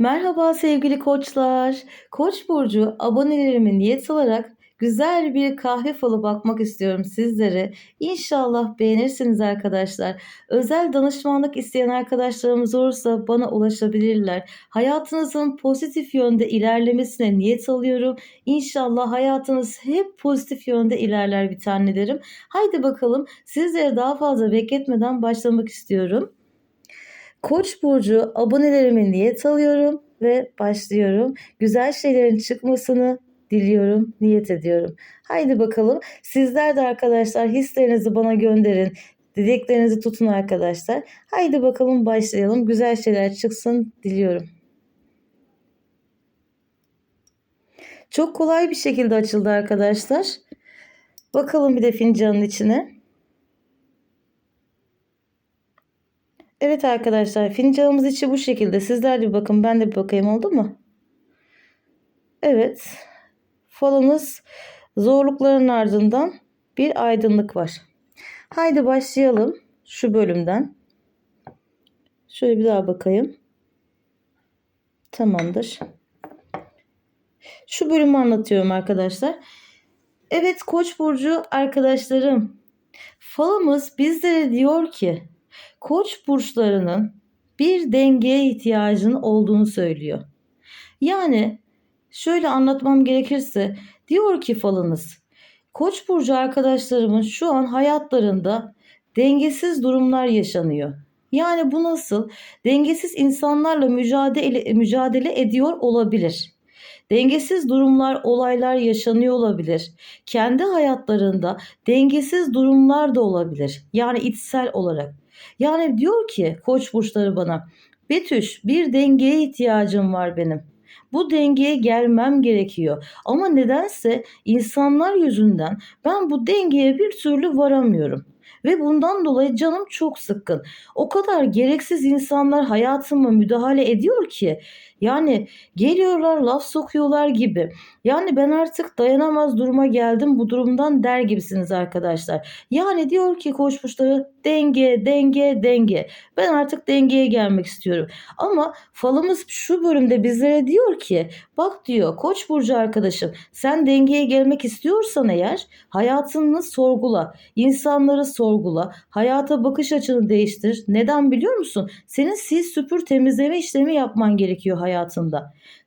Merhaba sevgili koçlar. Koç burcu abonelerime niyet olarak güzel bir kahve falı bakmak istiyorum sizlere. İnşallah beğenirsiniz arkadaşlar. Özel danışmanlık isteyen arkadaşlarımız olursa bana ulaşabilirler. Hayatınızın pozitif yönde ilerlemesine niyet alıyorum. İnşallah hayatınız hep pozitif yönde ilerler bir tanelerim. Haydi bakalım sizlere daha fazla bekletmeden başlamak istiyorum. Koç burcu abonelerime niyet alıyorum ve başlıyorum. Güzel şeylerin çıkmasını diliyorum, niyet ediyorum. Haydi bakalım. Sizler de arkadaşlar hislerinizi bana gönderin. Dileklerinizi tutun arkadaşlar. Haydi bakalım başlayalım. Güzel şeyler çıksın diliyorum. Çok kolay bir şekilde açıldı arkadaşlar. Bakalım bir de fincanın içine. Evet arkadaşlar fincanımız içi bu şekilde. Sizler de bir bakın ben de bir bakayım oldu mu? Evet. Falımız zorlukların ardından bir aydınlık var. Haydi başlayalım şu bölümden. Şöyle bir daha bakayım. Tamamdır. Şu bölümü anlatıyorum arkadaşlar. Evet Koç burcu arkadaşlarım. Falımız bizlere diyor ki Koç burçlarının bir dengeye ihtiyacının olduğunu söylüyor. Yani şöyle anlatmam gerekirse diyor ki falınız Koç burcu arkadaşlarımın şu an hayatlarında dengesiz durumlar yaşanıyor. Yani bu nasıl? Dengesiz insanlarla mücadele mücadele ediyor olabilir. Dengesiz durumlar, olaylar yaşanıyor olabilir. Kendi hayatlarında dengesiz durumlar da olabilir. Yani içsel olarak. Yani diyor ki koç burçları bana Betüş bir dengeye ihtiyacım var benim. Bu dengeye gelmem gerekiyor. Ama nedense insanlar yüzünden ben bu dengeye bir türlü varamıyorum. Ve bundan dolayı canım çok sıkkın. O kadar gereksiz insanlar hayatıma müdahale ediyor ki yani geliyorlar laf sokuyorlar gibi. Yani ben artık dayanamaz duruma geldim bu durumdan der gibisiniz arkadaşlar. Yani diyor ki koç burçları denge denge denge. Ben artık dengeye gelmek istiyorum. Ama falımız şu bölümde bizlere diyor ki bak diyor koç burcu arkadaşım sen dengeye gelmek istiyorsan eğer hayatını sorgula. insanları sorgula. Hayata bakış açını değiştir. Neden biliyor musun? Senin sil süpür temizleme işlemi yapman gerekiyor hayatında.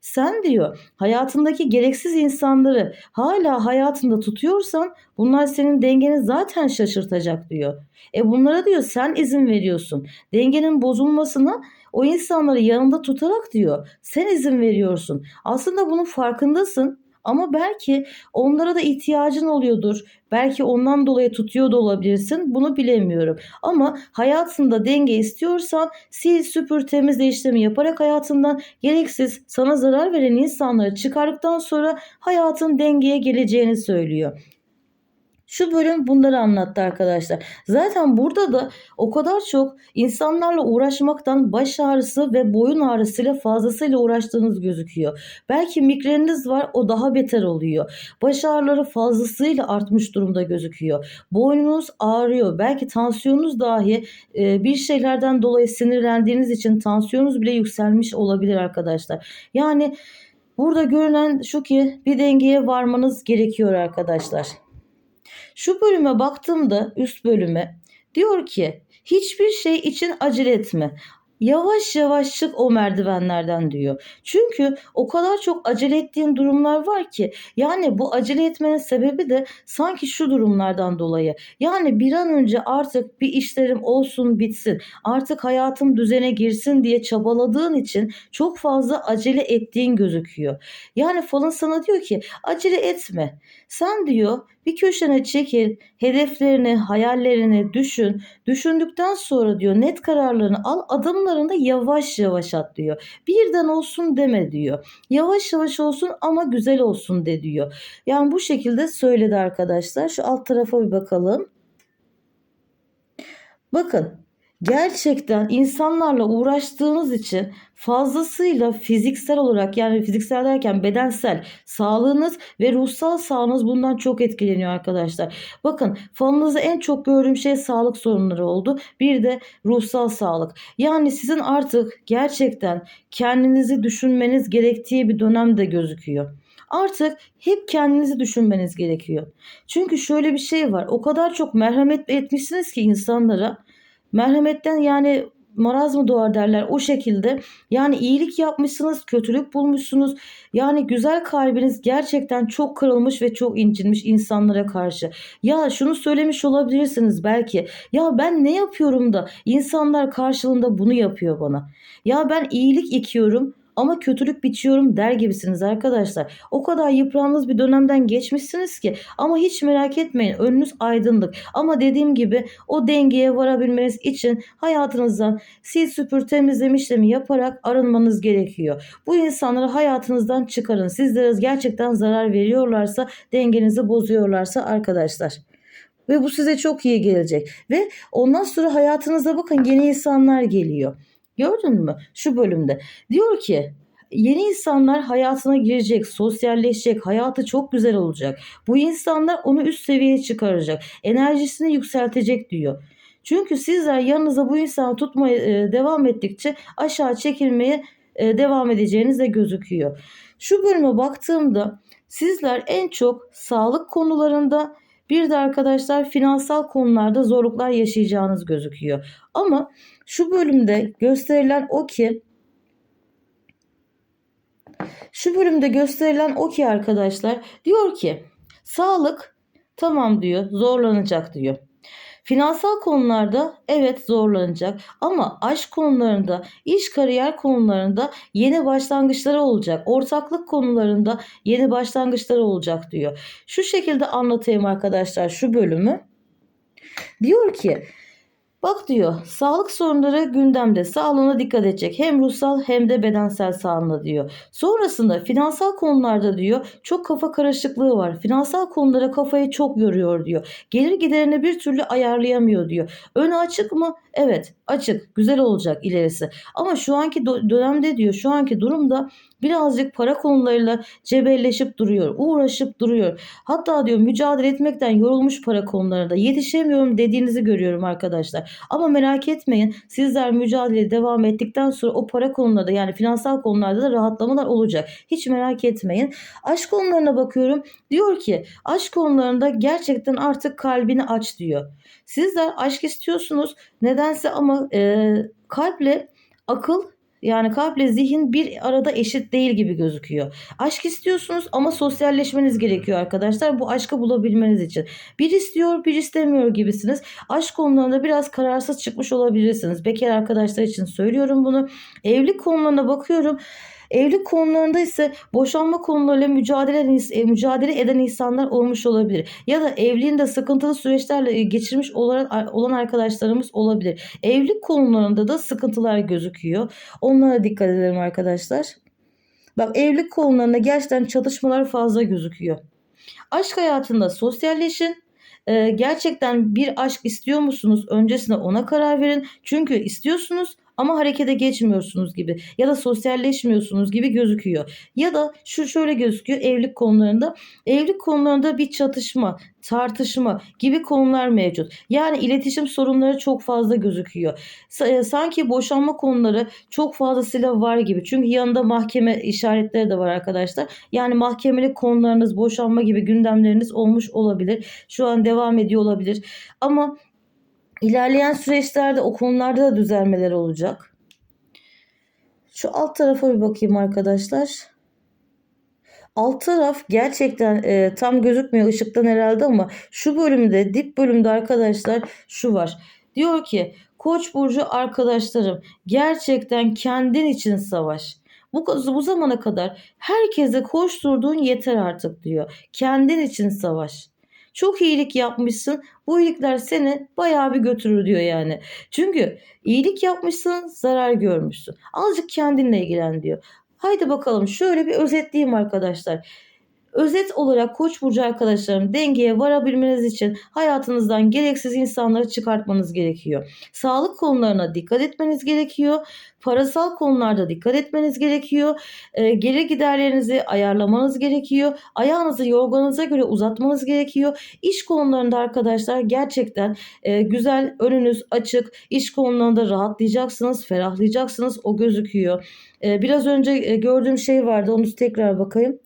Sen diyor hayatındaki gereksiz insanları hala hayatında tutuyorsan bunlar senin dengeni zaten şaşırtacak diyor. E bunlara diyor sen izin veriyorsun. Dengenin bozulmasına o insanları yanında tutarak diyor sen izin veriyorsun. Aslında bunun farkındasın ama belki onlara da ihtiyacın oluyordur. Belki ondan dolayı tutuyor da olabilirsin. Bunu bilemiyorum. Ama hayatında denge istiyorsan sil süpür temizle işlemi yaparak hayatından gereksiz sana zarar veren insanları çıkardıktan sonra hayatın dengeye geleceğini söylüyor. Şu bölüm bunları anlattı arkadaşlar. Zaten burada da o kadar çok insanlarla uğraşmaktan baş ağrısı ve boyun ağrısıyla fazlasıyla uğraştığınız gözüküyor. Belki migreniniz var o daha beter oluyor. Baş ağrıları fazlasıyla artmış durumda gözüküyor. Boynunuz ağrıyor. Belki tansiyonunuz dahi e, bir şeylerden dolayı sinirlendiğiniz için tansiyonunuz bile yükselmiş olabilir arkadaşlar. Yani burada görünen şu ki bir dengeye varmanız gerekiyor arkadaşlar. Şu bölüme baktığımda üst bölüme diyor ki hiçbir şey için acele etme. Yavaş yavaş çık o merdivenlerden diyor. Çünkü o kadar çok acele ettiğin durumlar var ki yani bu acele etmenin sebebi de sanki şu durumlardan dolayı. Yani bir an önce artık bir işlerim olsun bitsin artık hayatım düzene girsin diye çabaladığın için çok fazla acele ettiğin gözüküyor. Yani falın sana diyor ki acele etme. Sen diyor bir köşene çekil, hedeflerini, hayallerini düşün. Düşündükten sonra diyor net kararlarını al, adımlarını da yavaş yavaş at diyor. Birden olsun deme diyor. Yavaş yavaş olsun ama güzel olsun de diyor. Yani bu şekilde söyledi arkadaşlar. Şu alt tarafa bir bakalım. Bakın gerçekten insanlarla uğraştığınız için fazlasıyla fiziksel olarak yani fiziksel derken bedensel sağlığınız ve ruhsal sağlığınız bundan çok etkileniyor arkadaşlar. Bakın falınızda en çok gördüğüm şey sağlık sorunları oldu. Bir de ruhsal sağlık. Yani sizin artık gerçekten kendinizi düşünmeniz gerektiği bir dönemde gözüküyor. Artık hep kendinizi düşünmeniz gerekiyor. Çünkü şöyle bir şey var. O kadar çok merhamet etmişsiniz ki insanlara. Merhametten yani maraz mı doğar derler o şekilde. Yani iyilik yapmışsınız, kötülük bulmuşsunuz. Yani güzel kalbiniz gerçekten çok kırılmış ve çok incinmiş insanlara karşı. Ya şunu söylemiş olabilirsiniz belki. Ya ben ne yapıyorum da insanlar karşılığında bunu yapıyor bana. Ya ben iyilik ekiyorum ama kötülük biçiyorum der gibisiniz arkadaşlar. O kadar yıprandığınız bir dönemden geçmişsiniz ki ama hiç merak etmeyin önünüz aydınlık. Ama dediğim gibi o dengeye varabilmeniz için hayatınızdan sil süpür temizleme işlemi yaparak arınmanız gerekiyor. Bu insanları hayatınızdan çıkarın. Sizlere gerçekten zarar veriyorlarsa dengenizi bozuyorlarsa arkadaşlar. Ve bu size çok iyi gelecek. Ve ondan sonra hayatınıza bakın yeni insanlar geliyor. Gördün mü şu bölümde? Diyor ki yeni insanlar hayatına girecek, sosyalleşecek, hayatı çok güzel olacak. Bu insanlar onu üst seviyeye çıkaracak, enerjisini yükseltecek diyor. Çünkü sizler yanınıza bu insanı tutmaya e, devam ettikçe aşağı çekilmeye e, devam edeceğiniz de gözüküyor. Şu bölüme baktığımda sizler en çok sağlık konularında bir de arkadaşlar finansal konularda zorluklar yaşayacağınız gözüküyor. Ama şu bölümde gösterilen o ki şu bölümde gösterilen o ki arkadaşlar diyor ki sağlık tamam diyor zorlanacak diyor. Finansal konularda evet zorlanacak ama aşk konularında, iş kariyer konularında yeni başlangıçları olacak. Ortaklık konularında yeni başlangıçları olacak diyor. Şu şekilde anlatayım arkadaşlar şu bölümü. Diyor ki Bak diyor sağlık sorunları gündemde sağlığına dikkat edecek hem ruhsal hem de bedensel sağlığına diyor. Sonrasında finansal konularda diyor çok kafa karışıklığı var. Finansal konulara kafayı çok yoruyor diyor. Gelir giderini bir türlü ayarlayamıyor diyor. Önü açık mı? Evet açık güzel olacak ilerisi. Ama şu anki dönemde diyor şu anki durumda birazcık para konularıyla cebelleşip duruyor. Uğraşıp duruyor. Hatta diyor mücadele etmekten yorulmuş para konularında yetişemiyorum dediğinizi görüyorum arkadaşlar. Ama merak etmeyin sizler mücadele devam ettikten sonra o para konularda yani finansal konularda da rahatlamalar olacak. Hiç merak etmeyin. Aşk konularına bakıyorum. Diyor ki aşk konularında gerçekten artık kalbini aç diyor. Sizler aşk istiyorsunuz nedense ama e, kalple akıl yani kalple zihin bir arada eşit değil gibi gözüküyor. Aşk istiyorsunuz ama sosyalleşmeniz gerekiyor arkadaşlar. Bu aşkı bulabilmeniz için. Bir istiyor bir istemiyor gibisiniz. Aşk konularında biraz kararsız çıkmış olabilirsiniz. Bekar arkadaşlar için söylüyorum bunu. Evlilik konularına bakıyorum. Evlilik konularında ise boşanma konularıyla mücadele, e, mücadele eden insanlar olmuş olabilir. Ya da evliliğinde sıkıntılı süreçlerle e, geçirmiş olan, arkadaşlarımız olabilir. Evlilik konularında da sıkıntılar gözüküyor. Onlara dikkat edelim arkadaşlar. Bak evlilik konularında gerçekten çalışmalar fazla gözüküyor. Aşk hayatında sosyalleşin. Ee, gerçekten bir aşk istiyor musunuz? Öncesinde ona karar verin. Çünkü istiyorsunuz ama harekete geçmiyorsunuz gibi ya da sosyalleşmiyorsunuz gibi gözüküyor. Ya da şu şöyle gözüküyor evlilik konularında. Evlilik konularında bir çatışma, tartışma gibi konular mevcut. Yani iletişim sorunları çok fazla gözüküyor. E, sanki boşanma konuları çok fazlasıyla var gibi. Çünkü yanında mahkeme işaretleri de var arkadaşlar. Yani mahkemelik konularınız, boşanma gibi gündemleriniz olmuş olabilir. Şu an devam ediyor olabilir. Ama İlerleyen süreçlerde o konularda da düzelmeler olacak. Şu alt tarafa bir bakayım arkadaşlar. Alt taraf gerçekten e, tam gözükmüyor ışıktan herhalde ama şu bölümde dip bölümde arkadaşlar şu var. Diyor ki Koç burcu arkadaşlarım gerçekten kendin için savaş. Bu, bu zamana kadar herkese koşturduğun yeter artık diyor. Kendin için savaş. Çok iyilik yapmışsın. Bu iyilikler seni bayağı bir götürür diyor yani. Çünkü iyilik yapmışsın, zarar görmüşsün. Azıcık kendinle ilgilen diyor. Haydi bakalım şöyle bir özetleyeyim arkadaşlar. Özet olarak Koç burcu arkadaşlarım dengeye varabilmeniz için hayatınızdan gereksiz insanları çıkartmanız gerekiyor. Sağlık konularına dikkat etmeniz gerekiyor. Parasal konularda dikkat etmeniz gerekiyor. E, geri giderlerinizi ayarlamanız gerekiyor. Ayağınızı yorganınıza göre uzatmanız gerekiyor. İş konularında arkadaşlar gerçekten e, güzel önünüz açık. İş konularında rahatlayacaksınız, ferahlayacaksınız. O gözüküyor. E, biraz önce e, gördüğüm şey vardı. Onu tekrar bakayım.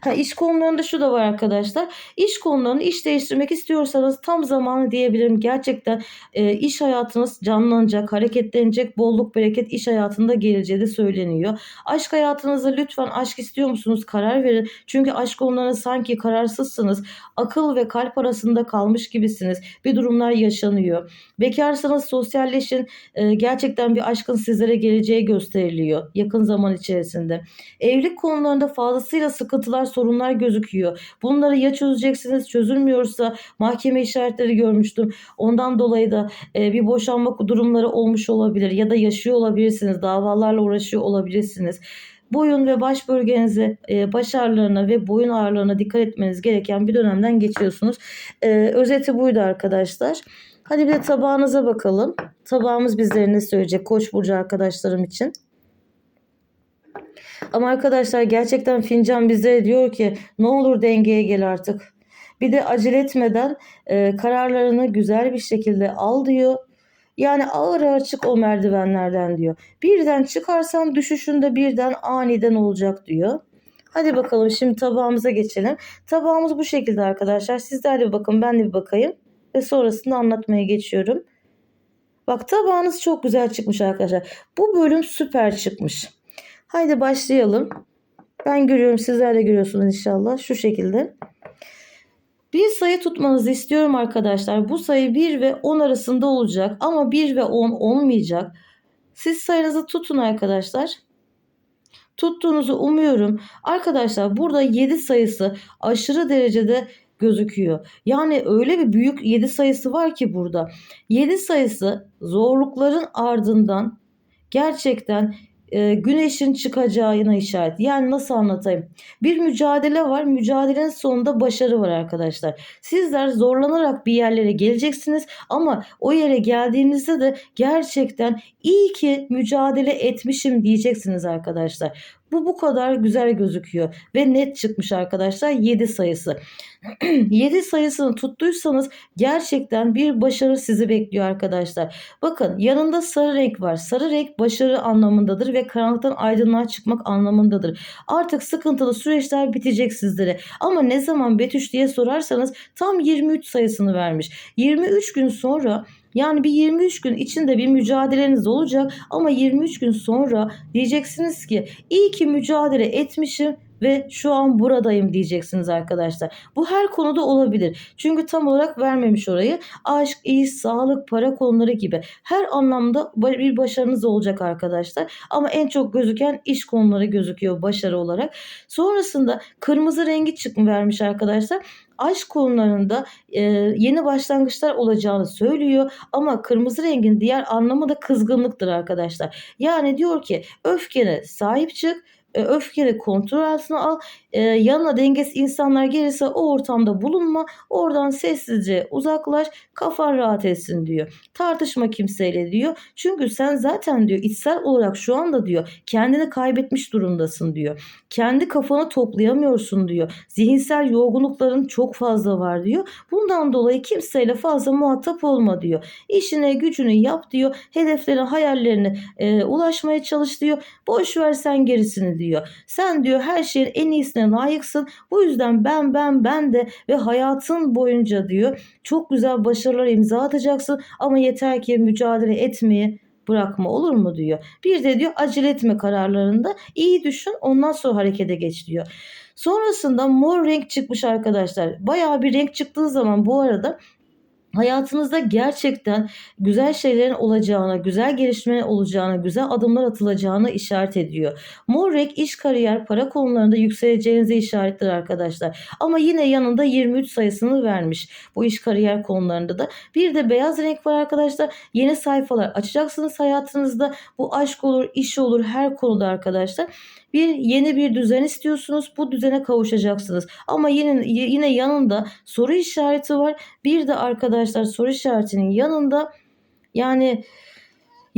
Ha, iş konularında şu da var arkadaşlar. İş konularını iş değiştirmek istiyorsanız tam zamanı diyebilirim. Gerçekten e, iş hayatınız canlanacak, hareketlenecek, bolluk bereket iş hayatında geleceği de söyleniyor. Aşk hayatınızda lütfen aşk istiyor musunuz? Karar verin. Çünkü aşk konularında sanki kararsızsınız. Akıl ve kalp arasında kalmış gibisiniz. Bir durumlar yaşanıyor. Bekarsanız sosyalleşin. E, gerçekten bir aşkın sizlere geleceği gösteriliyor yakın zaman içerisinde. Evlilik konularında fazlasıyla sıkıntılar, sorunlar gözüküyor. Bunları ya çözeceksiniz, çözülmüyorsa mahkeme işaretleri görmüştüm. Ondan dolayı da e, bir boşanma durumları olmuş olabilir ya da yaşıyor olabilirsiniz. Davalarla uğraşıyor olabilirsiniz. Boyun ve baş bölgenize, e, baş ağrılarına ve boyun ağrılarına dikkat etmeniz gereken bir dönemden geçiyorsunuz. E, özeti buydu arkadaşlar. Hadi bir de tabağınıza bakalım. Tabağımız bizlere ne söyleyecek Koç burcu arkadaşlarım için? Ama arkadaşlar gerçekten fincan bize diyor ki ne olur dengeye gel artık. Bir de acele etmeden e, kararlarını güzel bir şekilde al diyor. Yani ağır ağır çık o merdivenlerden diyor. Birden çıkarsan düşüşünde birden aniden olacak diyor. Hadi bakalım şimdi tabağımıza geçelim. Tabağımız bu şekilde arkadaşlar. Sizler de bakın ben de bir bakayım. Ve sonrasında anlatmaya geçiyorum. Bak tabağınız çok güzel çıkmış arkadaşlar. Bu bölüm süper çıkmış. Haydi başlayalım. Ben görüyorum sizler de görüyorsunuz inşallah şu şekilde. Bir sayı tutmanızı istiyorum arkadaşlar. Bu sayı 1 ve 10 arasında olacak ama 1 ve 10 olmayacak. Siz sayınızı tutun arkadaşlar. Tuttuğunuzu umuyorum. Arkadaşlar burada 7 sayısı aşırı derecede gözüküyor. Yani öyle bir büyük 7 sayısı var ki burada. 7 sayısı zorlukların ardından gerçekten e, güneşin çıkacağına işaret. Yani nasıl anlatayım? Bir mücadele var. Mücadelenin sonunda başarı var arkadaşlar. Sizler zorlanarak bir yerlere geleceksiniz ama o yere geldiğinizde de gerçekten iyi ki mücadele etmişim diyeceksiniz arkadaşlar. Bu bu kadar güzel gözüküyor ve net çıkmış arkadaşlar 7 sayısı. 7 sayısını tuttuysanız gerçekten bir başarı sizi bekliyor arkadaşlar. Bakın yanında sarı renk var. Sarı renk başarı anlamındadır ve karanlıktan aydınlığa çıkmak anlamındadır. Artık sıkıntılı süreçler bitecek sizlere. Ama ne zaman Betüş diye sorarsanız tam 23 sayısını vermiş. 23 gün sonra yani bir 23 gün içinde bir mücadeleniz olacak ama 23 gün sonra diyeceksiniz ki iyi ki mücadele etmişim ve şu an buradayım diyeceksiniz arkadaşlar. Bu her konuda olabilir. Çünkü tam olarak vermemiş orayı. Aşk, iş, sağlık, para konuları gibi her anlamda bir başarınız olacak arkadaşlar. Ama en çok gözüken iş konuları gözüküyor başarı olarak. Sonrasında kırmızı rengi çıkma vermiş arkadaşlar aşk konularında e, yeni başlangıçlar olacağını söylüyor ama kırmızı rengin diğer anlamı da kızgınlıktır arkadaşlar. Yani diyor ki öfkene sahip çık e, öfkeni kontrol altına al. E, yanına dengesiz insanlar gelirse o ortamda bulunma. Oradan sessizce uzaklaş. Kafan rahat etsin diyor. Tartışma kimseyle diyor. Çünkü sen zaten diyor içsel olarak şu anda diyor kendini kaybetmiş durumdasın diyor. Kendi kafanı toplayamıyorsun diyor. Zihinsel yorgunlukların çok fazla var diyor. Bundan dolayı kimseyle fazla muhatap olma diyor. İşine gücünü yap diyor. Hedeflerine hayallerine e, ulaşmaya çalış diyor. Boş ver sen diyor. Sen diyor her şeyin en iyisine layıksın. Bu yüzden ben ben ben de ve hayatın boyunca diyor çok güzel başarılar imza atacaksın ama yeter ki mücadele etmeyi bırakma olur mu diyor. Bir de diyor acele etme kararlarında iyi düşün ondan sonra harekete geç diyor. Sonrasında mor renk çıkmış arkadaşlar. Bayağı bir renk çıktığı zaman bu arada hayatınızda gerçekten güzel şeylerin olacağına, güzel gelişmeler olacağına, güzel adımlar atılacağına işaret ediyor. Mor renk iş, kariyer, para konularında yükseleceğinize işaretler arkadaşlar. Ama yine yanında 23 sayısını vermiş bu iş kariyer konularında da. Bir de beyaz renk var arkadaşlar. Yeni sayfalar açacaksınız hayatınızda. Bu aşk olur, iş olur her konuda arkadaşlar. Bir yeni bir düzen istiyorsunuz. Bu düzene kavuşacaksınız. Ama yine yine yanında soru işareti var. Bir de arkadaşlar soru işaretinin yanında yani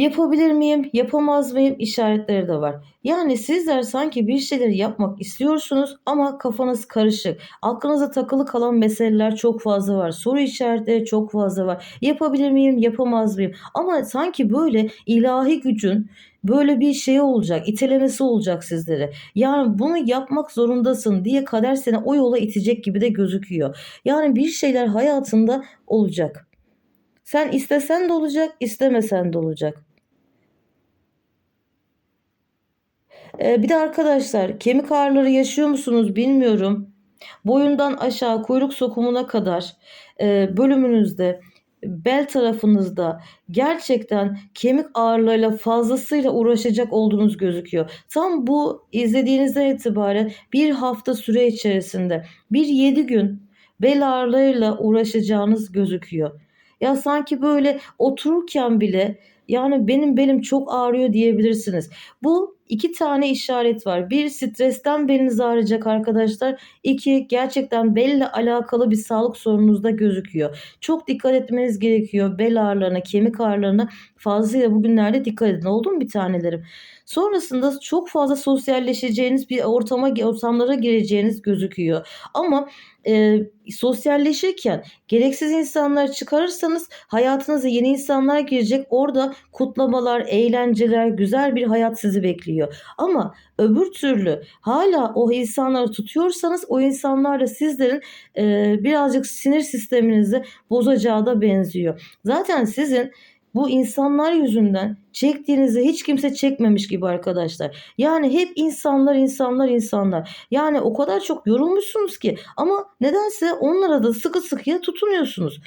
yapabilir miyim, yapamaz mıyım işaretleri de var. Yani sizler sanki bir şeyler yapmak istiyorsunuz ama kafanız karışık. Aklınıza takılı kalan meseleler çok fazla var. Soru işaretleri çok fazla var. Yapabilir miyim, yapamaz mıyım? Ama sanki böyle ilahi gücün böyle bir şey olacak, itelemesi olacak sizlere. Yani bunu yapmak zorundasın diye kader seni o yola itecek gibi de gözüküyor. Yani bir şeyler hayatında olacak. Sen istesen de olacak, istemesen de olacak. Ee, bir de arkadaşlar kemik ağrıları yaşıyor musunuz bilmiyorum. Boyundan aşağı kuyruk sokumuna kadar e, bölümünüzde bel tarafınızda gerçekten kemik ağrılarıyla fazlasıyla uğraşacak olduğunuz gözüküyor. Tam bu izlediğinizden itibaren bir hafta süre içerisinde bir yedi gün bel ağrılarıyla uğraşacağınız gözüküyor. Ya sanki böyle otururken bile yani benim belim çok ağrıyor diyebilirsiniz. Bu iki tane işaret var. Bir stresten beliniz ağrıyacak arkadaşlar. İki gerçekten belle alakalı bir sağlık sorununuzda gözüküyor. Çok dikkat etmeniz gerekiyor. Bel ağrılarına, kemik ağrılarına fazlasıyla bugünlerde dikkat edin. Oldu mu bir tanelerim? Sonrasında çok fazla sosyalleşeceğiniz bir ortama, ortamlara gireceğiniz gözüküyor. Ama e, sosyalleşirken gereksiz insanlar çıkarırsanız hayatınıza yeni insanlar girecek. Orada kutlamalar, eğlenceler, güzel bir hayat sizi bekliyor. Ama öbür türlü hala o insanları tutuyorsanız o insanlar da sizlerin e, birazcık sinir sisteminizi bozacağı da benziyor. Zaten sizin bu insanlar yüzünden çektiğinizi hiç kimse çekmemiş gibi arkadaşlar. Yani hep insanlar insanlar insanlar. Yani o kadar çok yorulmuşsunuz ki ama nedense onlara da sıkı sıkıya tutunuyorsunuz.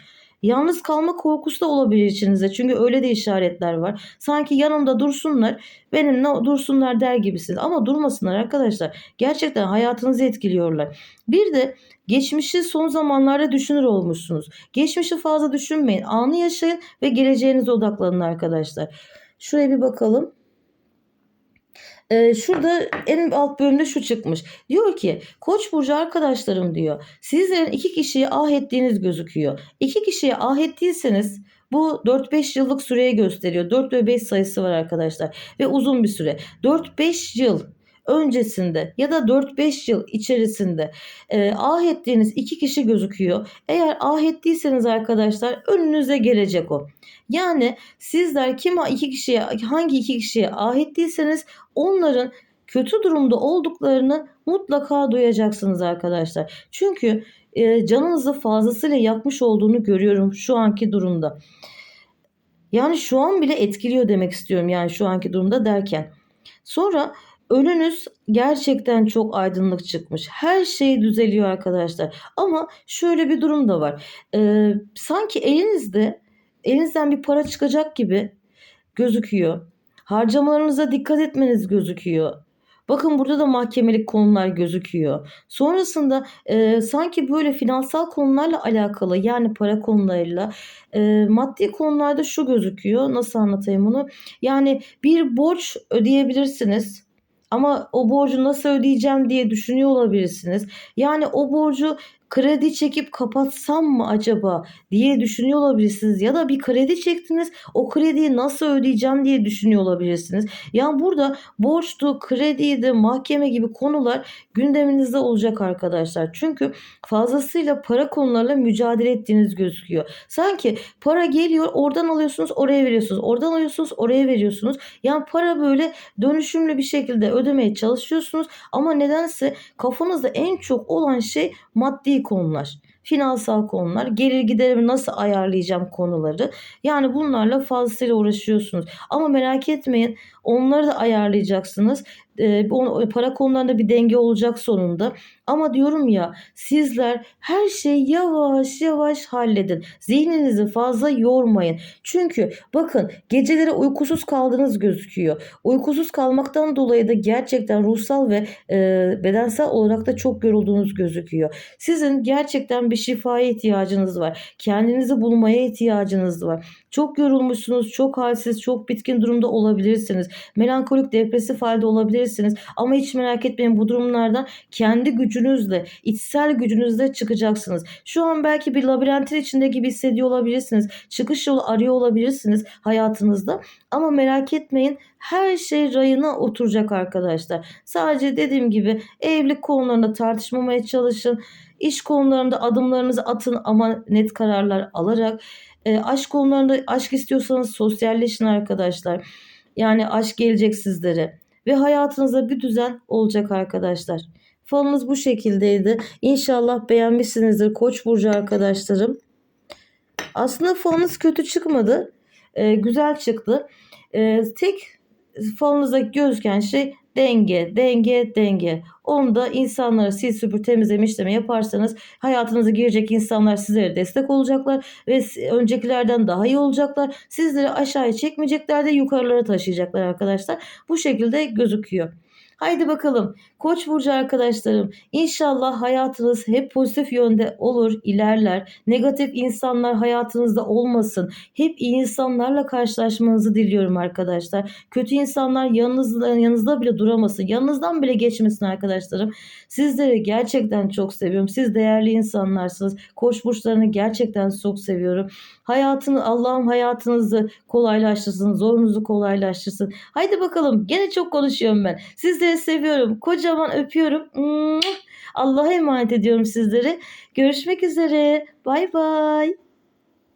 Yalnız kalma korkusu da olabilir içinizde. Çünkü öyle de işaretler var. Sanki yanımda dursunlar, benimle dursunlar der gibisiniz. Ama durmasınlar arkadaşlar. Gerçekten hayatınızı etkiliyorlar. Bir de geçmişi son zamanlarda düşünür olmuşsunuz. Geçmişi fazla düşünmeyin. Anı yaşayın ve geleceğinize odaklanın arkadaşlar. Şuraya bir bakalım. Ee, şurada en alt bölümde şu çıkmış. Diyor ki Koç burcu arkadaşlarım diyor. Sizlerin iki kişiyi ah ettiğiniz gözüküyor. İki kişiye ah ettiyseniz bu 4-5 yıllık süreye gösteriyor. 4 ve 5 sayısı var arkadaşlar. Ve uzun bir süre. 4-5 yıl öncesinde ya da 4-5 yıl içerisinde e, ah ettiğiniz iki kişi gözüküyor. Eğer ah ettiyseniz arkadaşlar önünüze gelecek o. Yani sizler kim iki kişiye hangi iki kişiye ah ettiyseniz onların kötü durumda olduklarını mutlaka duyacaksınız arkadaşlar. Çünkü e, canınızı fazlasıyla yakmış olduğunu görüyorum şu anki durumda. Yani şu an bile etkiliyor demek istiyorum yani şu anki durumda derken. Sonra önünüz gerçekten çok aydınlık çıkmış. Her şey düzeliyor arkadaşlar. Ama şöyle bir durum da var. Ee, sanki elinizde elinizden bir para çıkacak gibi gözüküyor. Harcamalarınıza dikkat etmeniz gözüküyor. Bakın burada da mahkemelik konular gözüküyor. Sonrasında e, sanki böyle finansal konularla alakalı yani para konularıyla e, maddi konularda şu gözüküyor. Nasıl anlatayım bunu? Yani bir borç ödeyebilirsiniz. Ama o borcu nasıl ödeyeceğim diye düşünüyor olabilirsiniz. Yani o borcu kredi çekip kapatsam mı acaba diye düşünüyor olabilirsiniz. Ya da bir kredi çektiniz o krediyi nasıl ödeyeceğim diye düşünüyor olabilirsiniz. Yani burada borçtu, krediydi, mahkeme gibi konular gündeminizde olacak arkadaşlar. Çünkü fazlasıyla para konularıyla mücadele ettiğiniz gözüküyor. Sanki para geliyor oradan alıyorsunuz oraya veriyorsunuz. Oradan alıyorsunuz oraya veriyorsunuz. Yani para böyle dönüşümlü bir şekilde ödemeye çalışıyorsunuz. Ama nedense kafanızda en çok olan şey maddi konular, finansal konular, gelir giderimi nasıl ayarlayacağım konuları. Yani bunlarla fazlasıyla uğraşıyorsunuz. Ama merak etmeyin Onları da ayarlayacaksınız. E, o- para konularında bir denge olacak sonunda. Ama diyorum ya sizler her şeyi yavaş yavaş halledin. Zihninizi fazla yormayın. Çünkü bakın geceleri uykusuz kaldığınız gözüküyor. Uykusuz kalmaktan dolayı da gerçekten ruhsal ve e, bedensel olarak da çok yorulduğunuz gözüküyor. Sizin gerçekten bir şifaya ihtiyacınız var. Kendinizi bulmaya ihtiyacınız var. Çok yorulmuşsunuz, çok halsiz, çok bitkin durumda olabilirsiniz. Melankolik, depresif halde olabilirsiniz. Ama hiç merak etmeyin bu durumlardan kendi gücünüzle, içsel gücünüzle çıkacaksınız. Şu an belki bir labirentin içinde gibi hissediyor olabilirsiniz. Çıkış yolu arıyor olabilirsiniz hayatınızda. Ama merak etmeyin her şey rayına oturacak arkadaşlar. Sadece dediğim gibi evlilik konularında tartışmamaya çalışın. İş konularında adımlarınızı atın ama net kararlar alarak. E, aşk konularında aşk istiyorsanız sosyalleşin arkadaşlar. Yani aşk gelecek sizlere. Ve hayatınızda bir düzen olacak arkadaşlar. Falımız bu şekildeydi. İnşallah beğenmişsinizdir Koç burcu arkadaşlarım. Aslında falınız kötü çıkmadı. Ee, güzel çıktı. Ee, tek falınızda gözüken şey denge, denge, denge. Onu da insanlara sil süpür temizleme işlemi yaparsanız hayatınıza girecek insanlar sizlere destek olacaklar ve öncekilerden daha iyi olacaklar. Sizleri aşağıya çekmeyecekler de yukarılara taşıyacaklar arkadaşlar. Bu şekilde gözüküyor. Haydi bakalım Koç burcu arkadaşlarım inşallah hayatınız hep pozitif yönde olur, ilerler. Negatif insanlar hayatınızda olmasın. Hep iyi insanlarla karşılaşmanızı diliyorum arkadaşlar. Kötü insanlar yanınızda, yanınızda bile duramasın. Yanınızdan bile geçmesin arkadaşlarım. Sizleri gerçekten çok seviyorum. Siz değerli insanlarsınız. Koç burçlarını gerçekten çok seviyorum. Hayatını Allah'ım hayatınızı kolaylaştırsın, zorunuzu kolaylaştırsın. Haydi bakalım. Gene çok konuşuyorum ben. Sizleri seviyorum. Kocaman öpüyorum. Allah'a emanet ediyorum sizleri. Görüşmek üzere. Bay bay.